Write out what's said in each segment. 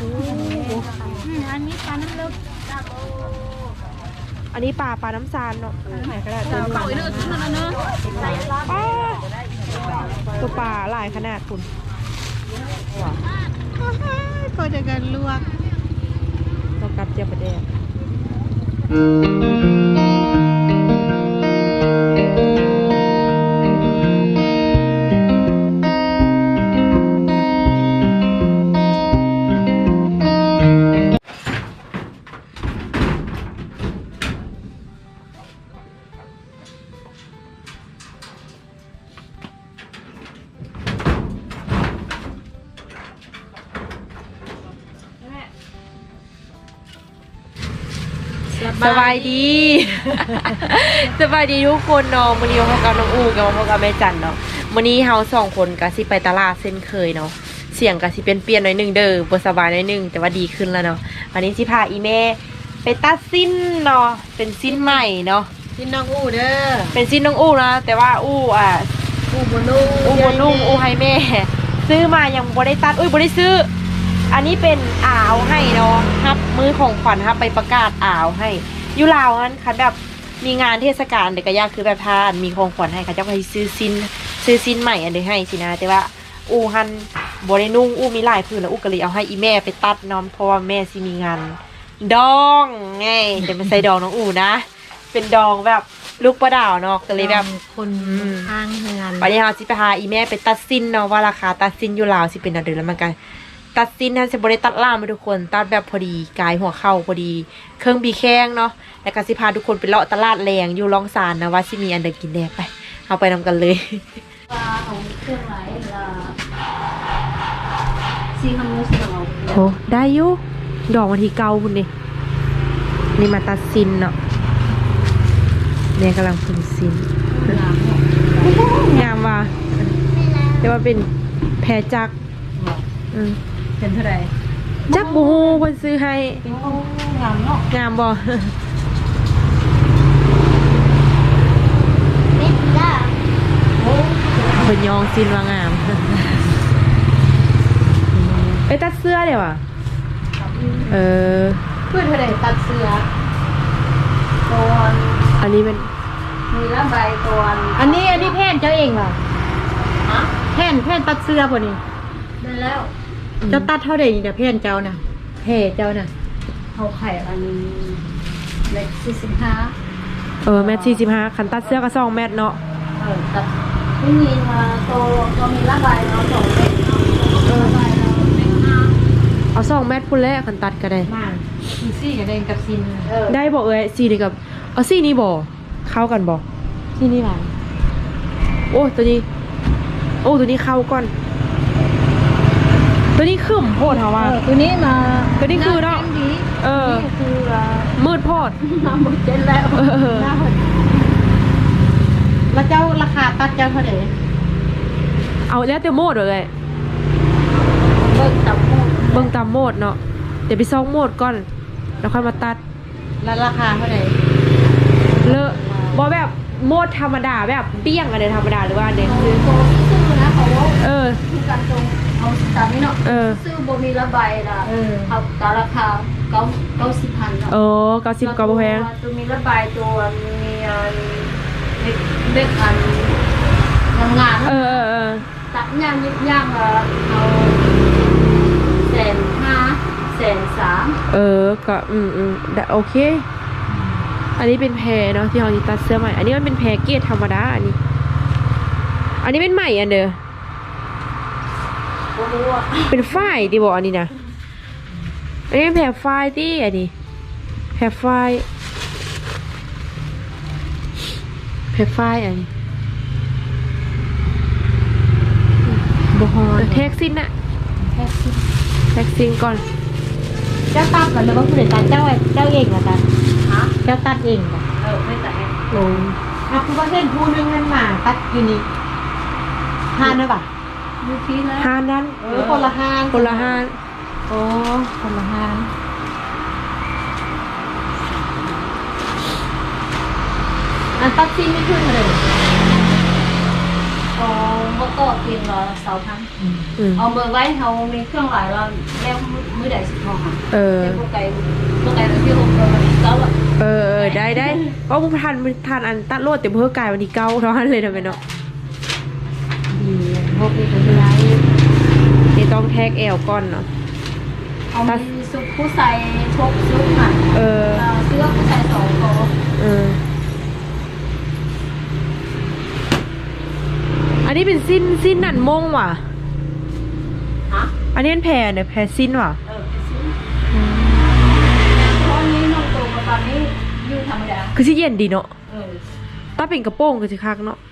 อันนี้ปลาน้ำลึกอันนี้ปลาปลาน้ำซานเนาะไหนก็ได้เก่าอีเลือดขึ้นมาแล้วเนอะป้าตัวปลาหลายขนาดคุณก็จะกันลวกเรากัดเจียวประเดก สบายดี สบายดีทุกคนเนาะมื้อนี้พบกับน้องอูกับพบกับแม่จันเนาะมื้อนี้เฮาสองคนก็สิไปตลาดเส้นเคยเนาะเสียงก็สิเป็นเปลี่ยนๆหน่อยหนึงเด้อบ่สบายหน่อยหนึงแต่ว่าดีขึ้นแล้วเนาะวันนี้สิพาอีแม่ไปตัดสิ้นเนาะเป็นสิ้นใหม่เนาะกินน้องอู้เด้อเป็นสิ้นน้องอูนะแต่ว่าอูอะอู้บนุ่งอูบนุ่งอูให้แม่ ซื้อมายังบ่ได้ตัดอุ้ยบ่ได้ซื้อ อันนี้เป็นอ่าวให้เนาะฮับมือของขวัญฮับไปประกาศอ่าวให้อยุลาวนั้นคันแบบมีงานเทศกาลเด็กก็ยากคือแบบทานมีของขวัญให้เขาเจ้าก็ให้ซื้อซินซื้อซินใหม่อันเดียวให้สินะแต่ว่าอูหันบ่ได้นุ่งอูมีหลายพื้นแล้วอูก็เลยเอาให้อีแม่ไปตัดเนาะเพราะว่าแม่สิมีงานดองไงแต่ไม่ใส่ดองน้องอูนะ เป็นดองแบบลูกประดาวเนาะก็เลยแบบคนอืมข้างงานวันนี้เราสิไปหาอีแม่ไปตัดสินเนาะว่าราคาตัดสินอยู่ลาวสิเป็นอะไรแล้วมันกัน ตัดสินนะจะบริตัดล่ามไปทุกคน ตัดแบบพอดีกายหัวเข่าพอดี เครื่องบีแข้งเนาะแล้วก็สิพาทุกคนไปเลาะตลาดแรงอยู่ล่องซานนะว่าสิมีอันเดกินแน่ไป เอาไปนำกันเลยปลาของเครื่องไหลละซีคำนู้นเราโหได้อยู่ดอกวันที่เก้าคุณนี่นี่มาตัดสินเนาะแม่กำลังฝึกสินงามว่ะแต่ว่าเป็นแพรจักรอืม เป็นเท่าไหร่จักบูฮูเพิ่นซื้อให้เป็นงามเนาะงามบ่นี่จ้าโอ้เพิ่นยองซินว่างามไปตัดเสื้อเดี๋ยวอะเออเพื่อนเท่าไหร่ตัดเสือก่อนอันนี้เป็นมีละใบก่อนอันนี้อันนี้แพนเจ้าเองเหรอฮะแพนแพนตัดเสื้อป่ะนี่ได้แล้ว เจ้าตัดเท่าไหร่นี่เดี๋ยวแพนเจ้าน่ะแพเจ้าน่ะเขาไข่อันเล็กสี่สิบห้าเออแมทสี่สิบห้าคันตัดเสื้อก็สองแมทเนาะเออตัดไม่มีมาโตก็มีละใบเนาะสองเม็ดเนาะเออใบเราเม็ดห้าเอาสองแมทพุ่นแล้วคันตัดก็ได้มามีซี่กับเดงกับซินเออได้บ่เอ้ยสีนี่กับเอาสีนี้บ่เข้ากันบ่ที่นี่หลายโอ้ตัวนี้ โอ้ตัวนี้เข้าก่อน ตัวนี้ขึ้นโพดเฮาว่าเออตัวนี้มาตัวนี้คือเนาะหแข็งดีเออนี่คืออ่ามืดโพดน้ำหมดเจ็ดแล้วเออหน้าหดแล้วเจ้าราคาตัดเจ้าเท่าไหร่เอาแล้วแต่โหมดเลยเบิกตับหมดเบิ่งตามโหมดเนาะเดี๋ยวไปซองโหมดก่อนแล้วค่อยมาตัดแล้วราคาเท่าไหร่เลอะบอแบบโหมดธรรมดาแบบเบี้ยงอะไรธรรมดาหรือว่าเด็กคือโตซื้อนะเขาว่าเออคือการตรง เอาตามนี้เนาะเออ ซื้อบ่มีระบายละเอาตาราคาเก้าเก้าสิบพันเนาะเออเก้าสิบเก้าแพงตัวมีระบายตัวมีอันเล็กเล็กอันงามงามเออเออเออตัดย่างยิบย่างเออเอาแสนห้าแสนสามเออก็อืมอืมได้โอเค อันนี้เป็นแพรเนาะที่เขาที่ตัดเสื้อใหม่ อันนี้มันเป็นแพรเกรดธรรมดาอันนี้ อันนี้เป็นใหม่อันเด้อโอ้โหอะ เป็นฝ้ายที่บอกอันนี้นะอันนี้เป็นแผ่ฝ้ายที่อันนี้แผ่ฝ้ายแผ่ฝ้ายอันนี้บฮอนแท็กซินอะแค่สิบแท็กซินก่อน เจ้าตัดก่อนเลยว่าผู้ใดตัดเจ้าเจ้าเองเหรอตัดฮะเจ้าตัดเองเหรอเออไม่แต่เองลงอะคุณว่าเส้นผู้นึงนั่นมาตัดอยู่นี่ห้านนะป่ะ ดูทีแล้วห้านนั้นเออคนละห้านคนละห้านโอ้คนละห้านอันตัดซีนไม่ขึ้นเลยสองบ่ต่อเตียงละเสาพันอืมเอาเบอร์ไว้เฮามีเครื่องหลายเราแล้วมื้อใดสิพอค่ะเออแต่พวกไก่พวกไก่เราที่อบรมมันก็แบบเออเออได้ได้เพราะผมทันทันอันตัดโลดเต็มเพื่อกายวันที่เก้าเท่านั้นเลยนะแม่เนาะ ดีพวกนี้ก็ได้นี่ต้องแท็กแอลก่อนเนาะเอามีซุปผู้ใส่ชกซุปค่ะเออเอาเสื้อผู้ใส่สองโตเอออันนี้เป็นสิ้นสิ้นนันมงว่ะฮะอันนี้เป็นแพรเนี่ยแพรสิ้นว่ะเออไปซื้อเพราะนี้น้องโตกับตอนนี้อยู่ธรรมดาคือสิเย็นดีเนาะเออถ้าเป็นกระโปรงก็สิคักเนาะนั่นแหละ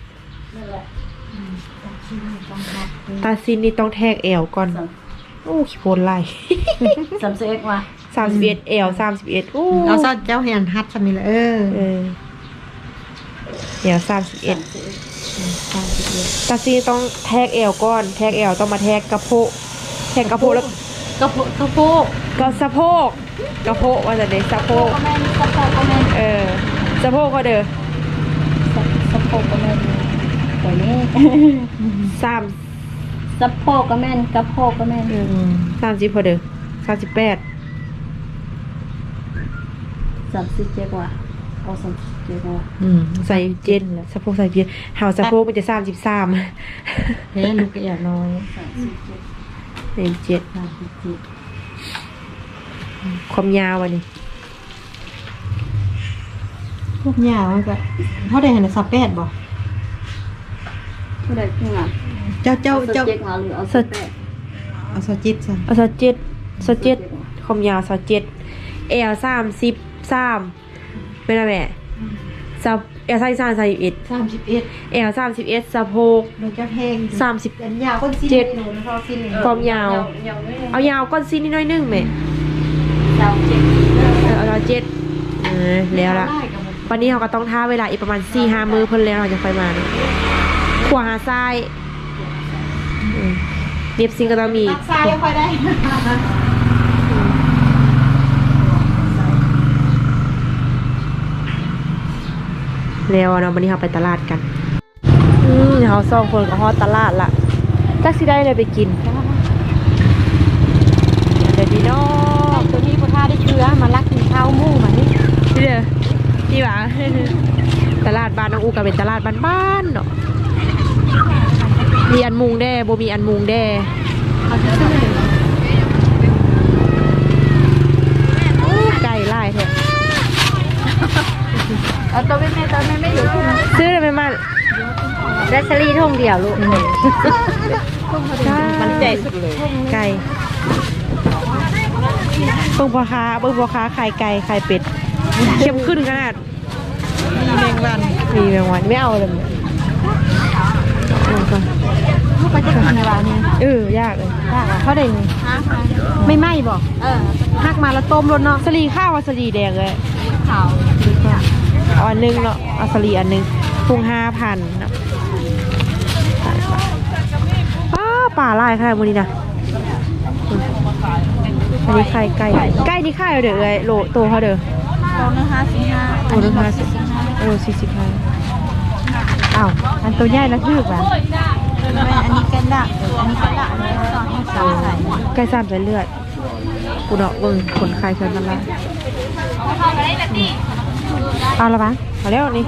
ตาสิ้นนี่ต้องแท็กแอลก่อนโอ้ขี้โพนไหลสามสิบเอ็ดว่ะสามสิบเอ็ดแอลสามสิบเอ็ดโอ้เอาซะเจ้าเฮียนฮัดซะมีเลยเออเออแอลสามสิบเอ็ดสามสิบเอ็ดตาซีต้องแท็กเอวก่อน แท็กเอวต้องมาแท็กกระโพกแท็กกระโพกแล้วกระโปกระโปกก็สะโพกกระโพกว่าจะได้สะโพกก็แม่นสะโพกก็แม่นเออสะโพกก็เด้อสะสะโพกก็แม่นตัวนี้ สามสะโพกก็แม่นกระโพกก็แม่นสามสิบพอเด้อสามสิบแปดสามสิบเจ็ดว่ะเอาสามสิบเจ็ดว่ะอืมใส่เจ็ดสะโพกใส่เจ็ดหาวสะโพกมันจะสามสิบสามเฮ้ลูกแอบน้อยสามสิบเจ็ดเจ็ดเจ็ดสามสิบเจ็ดความยาววันนี้พวกยาวมันก็เท่าใดหั่นน่ะสับแปดบ่ เท่าไหร่ขึ้นอะเจ้าเจ้าเอาเจ้าเจ็ดมาหรือเอาสิบแปดเอาซะจิตซะเอาสะเจ็ดสะเจ็ดความยาวสะเจ็ดเอลสามสิบสามเป็นอะไรแม่สะเอลสามสิบสามสามสิบเอ็ด31เอลสามสิบเอ็ดสะโพกโดนเจ้าแพงสามสิบ อันยาวก้นสิ้นเจ็ดโลนะเท่าสิ้นเลยความยาว ยาวไม่ได้เอายาวก้อนซีนิดหน้อยหนึงแม่ยาวเจ็ดเออเอาเราเจ็ดเออแล้วละได้กับมันวันนี้เราก็ต้องท่าเวลาอีกประมาณสี่ห้ามือเพิ่นแล้วเราจะค่อยมาเนอะ ขวาหาซ้ายอืมเรียบซิงก็ต้องมี ตักซ้ายค่อยได้แล้วเนาะวันนี้เราไปตลาดกัน อืมเราสองคนก็ฮอดตลาดละจักสิได้เลยไปกินเดี๋ยวดีเนาะตัวนี้พ่อท่าได้เชื้อมาลักกินข้าวหมู่มานี่นี่เด้อนี่หว่า ตลาดบ้านน้องอูก็เป็นตลาดบ้านๆเนาะ มีอันมุงแด้บ่มีอันมุงแด้เอาที่ซื้อเลยโอ้ไก่ไล่แท้เอาตัวไม่แม่ตัวแม่ไม่อยู่ที่ไหนซื้อได้ไหมมันแดซลี่ท่องเดียวลูกมันใจสุดเลย ไก่เบิ่งพ่อค้าเบิ่งพ่อค้าขายไก่ขายเป็ดเข้มขึ้นขนาดมีแมงวันมีแมงวันไม่เอาเลยเอา ก่อนลูกไปจะกินอะไรเนี่เออยากเลยยากอะเท่าใดนี่ไม่ไหม้บอกเออหักมาแล้วต้มรสเนาะสลีข้าวว่าสลีแดงเลยขาวเอาอันนึงเนาะเอาสลีอันนึงพุงห้าพันเนาะป้าป่าลายขนาดวันนี้นะอันนี้ไข่ไก่ไก่นี่ไข่เด้อเอ้ยโลโตเขาเด้อโลนึงห้าสิบห้าโลนึงห้าสิบโลสี่สิบห้าอ้าวอันตัวใหญ่แล้วคือแบบอันนี้กันละอันนี้กันละอันนี้สองให้สามใส่ไก่สามสายเลือดกูเนาะเบิ่งคนไข่เชิญมาละเอาละปะเอาแล้วนี่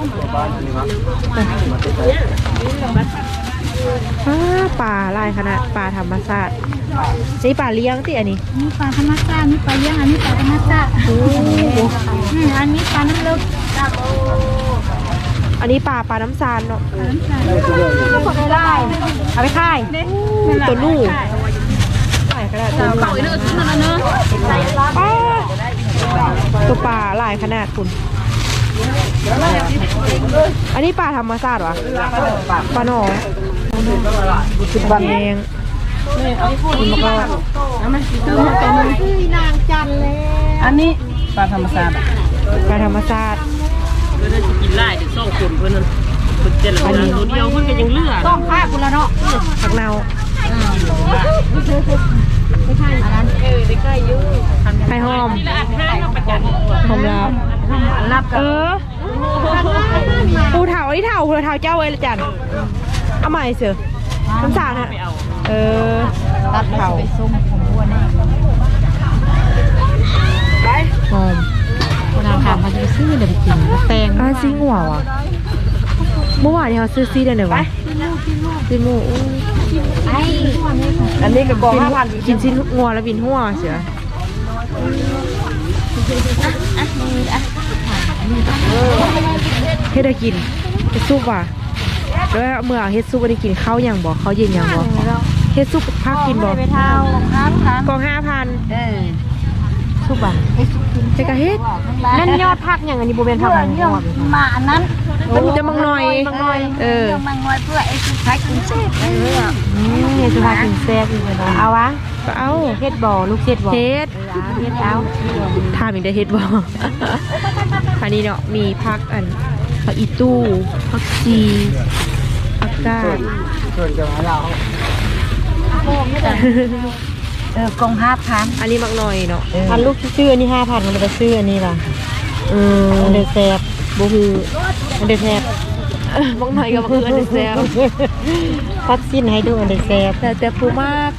อ้าป่าลายขนาดป่าธรรมชาตินี่ป่าเลี้ยงที่อันนี้นี่ปลาธรรมชาตินี่ปลาเลี้ยงอันนี้ปลาธรรมชาติโอ้อืมอันนี้ปลาน้ำลึกปลาโอ้อันนี้ป่าป่าน้ำซานเนาะปลาน้ำชาติคนได้เอาไปค่ายตัวนู่ขายขนาดตัวนู่เขาอีกเนื้อชิ้นนึงเนื้อป้าตัวป่าลายขนาดคุณอันนี้ป่าธรรมชาติวะปลาหนอจุดบางแดงคุณบอกว่าคือนางจันเลยอันนี้ปลาธรรมชาติปลาธรรมชาติ เพื่อนจะกินไล่ถึงสองคนเพื่อนนั่นเพิ่นเจ็ดละคนตัวเดียวเพื่อนก็ยังเหลือต้องฆ่าคุณละเนาะผักเนาอันนั้นเออได้ใกล้อยู่ไข่หอมนี่ละอันห้าเราประกันหอมแล้วรับเออปูเถาไอ้เถาปูเถาเจ้าเอ้ยละจันเอาใหม่เสืออ่าน้ำสาวน่ะไปเอาเออตัดเผาไปส้มของวัวนี่ไปหอม คนอาถามมาจะไปซื้อเดี๋ยวไปกินแตงอ่าซีงัวว่ะเมื่อวานนี้เขาซื้อซีได้ไหนวะซีหมูอู้ไอ้อันนี้ก็กองห้าพันกินซีงัวแล้วบินหัวเสียเฮ็ดได้กินเฮ็ดซุปว่ะแล้วเมื่อเฮ็ดซุปได้กินข้าวยังบ่ข้าวเย็นยังบ่เฮ็ดซุปพักกินบ่ไปเท่าครับครับกองห้าพันเออ ซุปอะเจ๊กะเฮ็ดนั่นยอดพักอย่างอันนี้โบเป็นพักเพื่อของเรื่องมาอันนั้นจะมังหน่อยเออเรื่องมังน้อยเพื่อไอ้สุดท้ายกินเสร็จเอออืมเฮ็ดสุภาพกินแซ่บอีกเลยเนาะเอาวะก็เอาเฮ็ดบ่อลูกเฮ็ดบ่อเฮ็ดเฮ็ดเอาทามอีกได้เฮ็ดบ่อันนี้เนาะมีพักอันผักอีตู้ผักชีผักกาดเออกองห้าพัน อันนี้มักหน่อยเนาะพันลูกซื้ออันนี้ห้าพันมันเลยไปซื้ออันนี้ล่ะเอออันเดอร์แซ่บบ่คืออันเดอร์แซ่บมักหน่อยก็บ่คืออันนี้แซ่บพัดสิ้นให้ดูอันเดอร์แซ่บแต่แต่ผู้มาก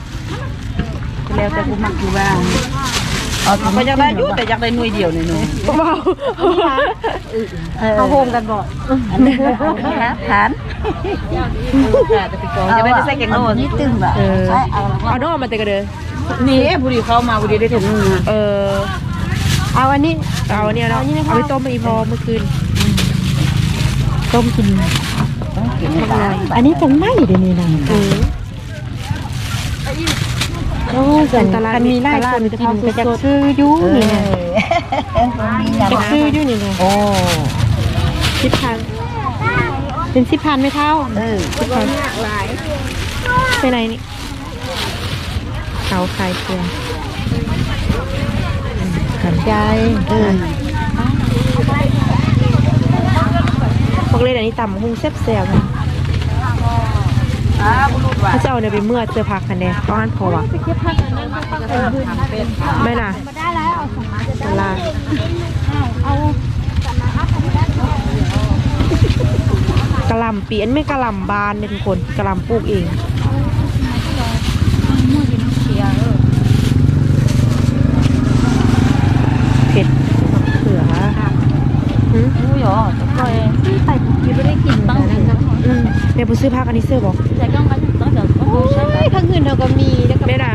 แล้วแต่กูมักอยู่ว่าเอาเขาอยากได้อยู่แต่อยากได้หน่วยเดียวนี่หนูเบาเขาโฮมกันบ่อันนี้ห้าพันจะไม่ได้ใส่แกงโน่นี่ตึงแบบเออใช่เอาเอานอกมาแต่ก็เด้อ นี่บุรีเข้ามาบุรีได้ถึงนึงเออ เอาอันนี้ เอาอันเนี้ยเนาะเอาไปต้มไปอีพอเมื่อคืน ต้มกินกินไม่ได้อันนี้จังไม่เดี๋ยวนี้นะเออโอ้ยจังตลาดมีหลายคนกินก็จะซื้ออยู่นี่นะมีอย่างจะซื้ออยู่นี่นะโอ้สิบพันเป็นสิบพันไม่เท่าเออสิบพันไปไหนนี่ เขาขายเกลือขันใจเออพวกเล่นอันนี้ต่ำหุงแซ่บๆนะอ่าบุรุษว่าเขาจะเอาเนี่ยไปเมื่อเจอผักคันเดต้องอันพอวะไม่น่ะตลาดกะหล่ำปีอันไม่กะหล่ำบานเนี่ยทุกคนกะหล่ำปลูกเองเผ็ดมะเขือหืม อู้ ยอ๋อก็เองใส่ปุ๋ยไม่ได้กินตั้งแต่นั้นอืมเดี๋ยวไปซื้อผักอันนี้เสื้อบอกแต่ก็มันตั้งแต่ก็โอ้ยทางอื่นเราก็มีแล้วก็ไม่น่ะ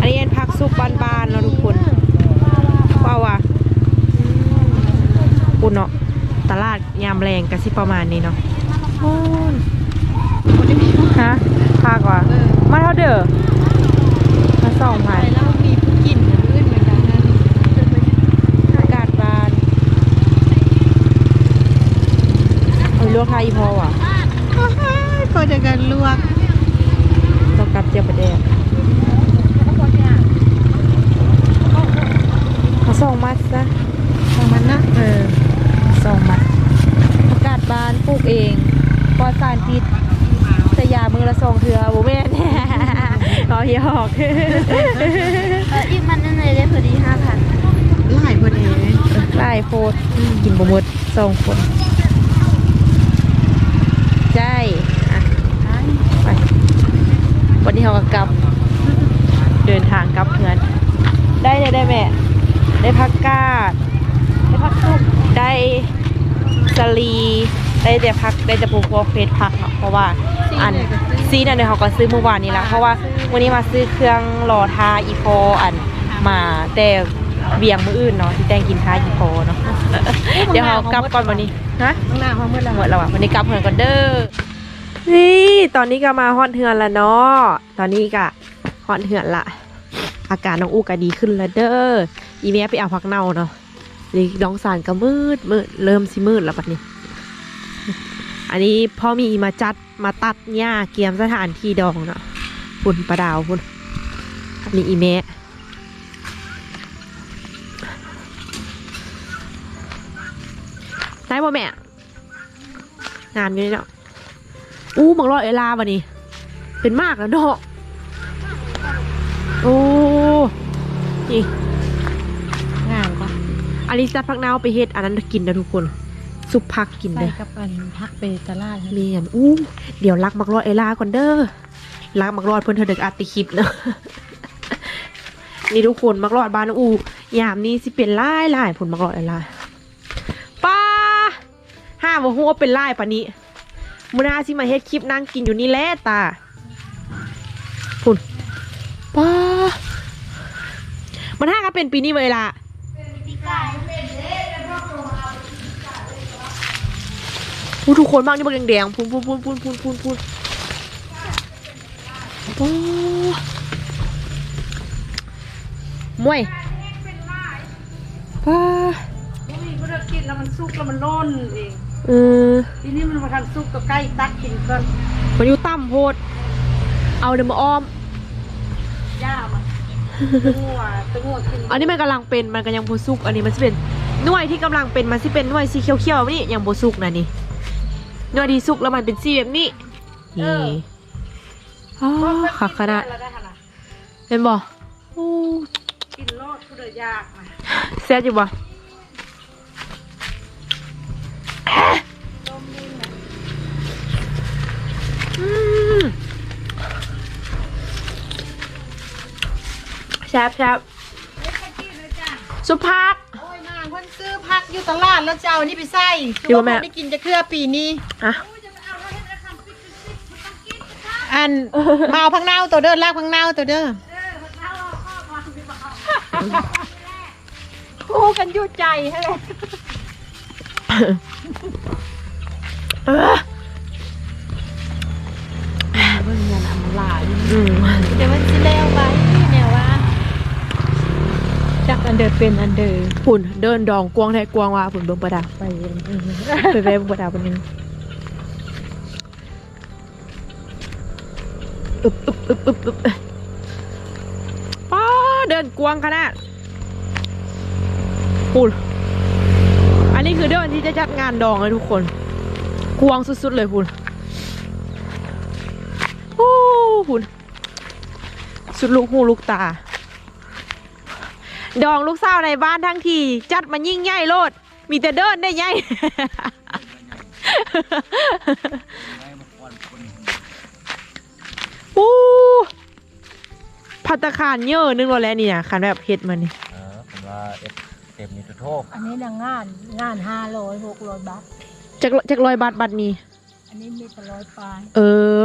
อันนี้เป็นผักซุปบานๆเนาะทุกคนว้าวอะอุ่นเนาะตลาดยามแรงกันสิประมาณนี้เนาะโอ้ยฮะผักว่ะมาเท่าเด้อมาสองพัน แล้วมีผู้กินอื่นเหมือนกันนะ อากาศบานเอ้ย ลวกไทยอีพอว่ะก็จะกันลวกต้องกลับเจียวประเดกมาสองมัดซะของมันนะเออสองมัดอากาศบานปลูกเองปลอดสารพิษสยามือละสองเถือโบแม่นรอเฮียหอกอีกมันนั่นเลยได้พอดีห้าพันหลายคนเองไล่โพดกินบหมดสองคน ใช่ะไปวันนี้เขาก็กลับ เดินทางกลับเพื่อนได้ได้ได้แม่ ได้พักกาด ได้พักซุปได้สลีได้แต่พักได้แต่ปูพวกเฟสพักเนาะเพราะว่าอันซีนั่นเนี่ยเขาก็ซื้อเมื่อวานนี้ละเพราะว่าวันนี้มาซื้อเครื่องรอทาอีโฟอันมาแต่เบียงมืออื่นเนาะที่แต่งกินทาอีโฟเนาะ เดี๋ยวเขากลับก่อนวันนี้ฮะข้างหน้าเขาเมื่อไหร่หมดแล้วอะวันนี้กลับเฮือนก่อนเด้อนี่ตอนนี้ก็มาฮอดเฮือนละเนาะตอนนี้ก็ฮอดเฮือนละ อาการน้องอู้ก็ดีขึ้นแล้วเด้ออีเมียไปเอาผักเน่าเนาะนี่น้องสารก็มืดมืดเริ่มสิมืดแล้วบัดนี้อันนี้พ่อมีมาจัดมาตัดหญ้าเกียมสถานที่ดองเนาะพุ่นประดาวพุ่นอันนี้อีเมะ ได้บ่แม่งามอยู่นี่เนาะอู้บังรอดเอลาวันนี้เป็นมากแล้วเนาะโอ้นี่งามปะอันนี้จัดพักนาวไปเฮ็ดอันนั้นกินนะทุกคนซุปผักกินใส่เลยกับอันพักไปตลาดเมียนอู้เดี๋ยวลักบักรอดเอลาก่อนเด้อรักมักรอดเพิ่นเธอเด็กอัดติคลิปเนาะนี่ทุกคนมักรอดบ้านน้องอูยามนี้สิเป็นไล่ไล่ผลมักรอดอะไรป้า ห้ว่าหัวเป็นไล่ปะนี้มุนาสิมาเฮ็ดคลิปนั่งกินอยู่นี่แหละตาผุนป้ามันห้าก็เป็นปีนี้เวลาอู้ทุกคนมากนี่มันแดงๆพูนพูนพูนพูนพูนพูนพูนป้ามวยป้านี่ก็ได้กินแล้วมันสุกแล้วมันร้อนเอง เออทีนี้มันมาทันสุกก็ใกล้ตักกินก่อนมันอยู่ต่ำโพด เอาเดี๋ยวมาอ้อม ย่ามันตึงหัวตึงหัวกินอันนี้มันกำลังเป็นมันก็ยังโบสุก อันนี้มันสิเป็นหน่วยที่กำลังเป็นมันสิเป็นหน่วยสีเขียวๆนี่ยังโบสุกนะนี่หน่วยที่สุกแล้วมันเป็นสีแบบนี้นี่อ๋อขักขนาดแล้วได้ขนาดเป็นบ่โอ้กินรอดผู้เดียวยากนะแซ่บอยู่บ่ แซ่บแซ่บสุภัก โอ้ยนางเพิ่นซื้อผักอยู่ตลาดแล้วจะเอานี่ไปใส่อยู่บ่แม่ได้กินจะเครือปีนี้อะอัน มาเอาพังเน่าตัวเด้อลากพังเน่าตัวเด้อคู่กันอยู่ใจให้เลยเออเบิ่งเงินอำลาอยู่อืม เดี๋ยวมันสิแล้วไว้แนวว่าจักอัน เดอร์เป็นอันเดอร์ฝุ่นเดินดองกวางแท้กวางว่าฝุ่นเบิ่งประดาไปไปไปเบิ่งประดาวันนึงอึบอึบอึบอึบอึบป้าเดินกวางขนาดฝุ่นอันนี้คือเดินที่จะจัดงานดองเลยทุกคน กวางสุดๆเลยฝุ่นโอ้ฝุ่นสุดลูกหูลูกตา ดองลูกสาวในบ้านทั้งทีจัดมันยิ่งใหญ่โลด มีแต่เดินได้ใหญ่ปูพัตตาคารเยอะนึงว่าแล้วนี่นะคันแบบเฮ็ดมันนี่เออผมว่าเอฟเต็มนี่จะโทษอันนี้ดังงานงานห้าร้อยหกร้อยบาทจักจักร้อยบาทบัตรมีอันนี้มีแต่ร้อยปลายเออ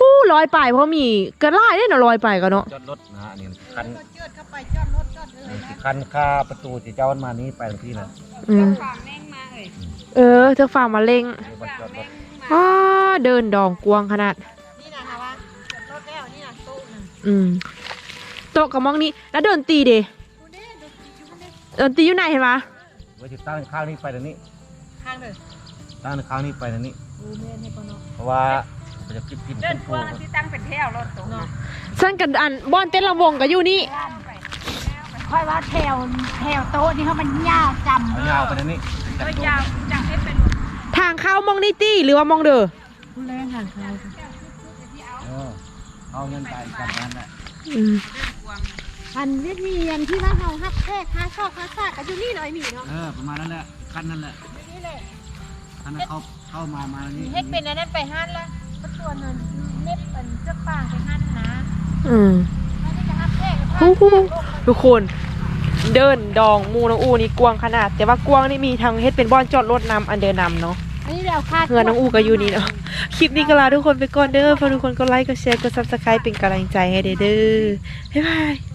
อู้ร้อยป่ายเพราะมีก็ไล่ได้เนาะร้อยป่ายก็เนาะจอดรถนะฮะอันนี่คันเจิดเข้าไปจอดรถจอดเออนี่คันค่าประตูที่เจ้ามันมานี้ไปทางที่นะอืมเออเธอฝากมาเล่งเดี๋ยวมันจอดรถอ้าเดินดองกวางขนาด นี่นะค่ะว่าจอดรถแล้วนี่นะตู้น่ะอืมโต๊ะกับมองนี้แล้วเดินตีเดเดินตีอยู่ไหนเห็นปะไว้ติดตั้งข้างนี้ไปทางนี้ข้างเด้อตั้งข้างนี้ไปทางนี้ดูแม่นให้ปะเนาะเพราะว่า มันจะกินกินขึ้นฟูที่ตั้งเป็นแถวรถตัวเนาะสั้นกันอันบอนเต้นลำวงก็อยู่นี่ค่อยว่าแถวแถวโต๊ะนี่เขามันยาวจำเอายาวไปทางนี้จับยาวจังให้เป็นทางเข้ามองนี่ตี้หรือว่ามองเด้อผู้แรงห่างเขาเออเอาเงินไปจับนั้นแหละอืมอันวิธีอันที่ว่าเฮาฮักแทกหาซอกหาซากก็อยู่นี่หน่อยมีเนาะเออประมาณนั้นแหละคันนั้นแหละนี่แหละคันนั้นเขาเข้ามามานี่เฮ็ดเป็นอันนั้นไปห้านละ ก็ตัวนั้นเน็บเป็นเจ้าปางไปห้านนะอืมอันนี้ก็ฮักแทกฮู้ฮู้ทุกคน เดินดองหมูน้องอูนี่กวางขนาด แต่ว่ากวางนี่มีทางเฮ็ดเป็นบอนจอดรถนำอันเดินนำเนาะ อันนี้แล้วค่าเฮือน้องอูก็อยู่นี่เนาะ คลิปนี้ก็ลาทุกคนไปก่อนเด้อฝากทุกคนกดไลค์ กดแชร์ กดซับสไครป์เป็นกำลังใจให้เด้อเด้อบ๊ายบาย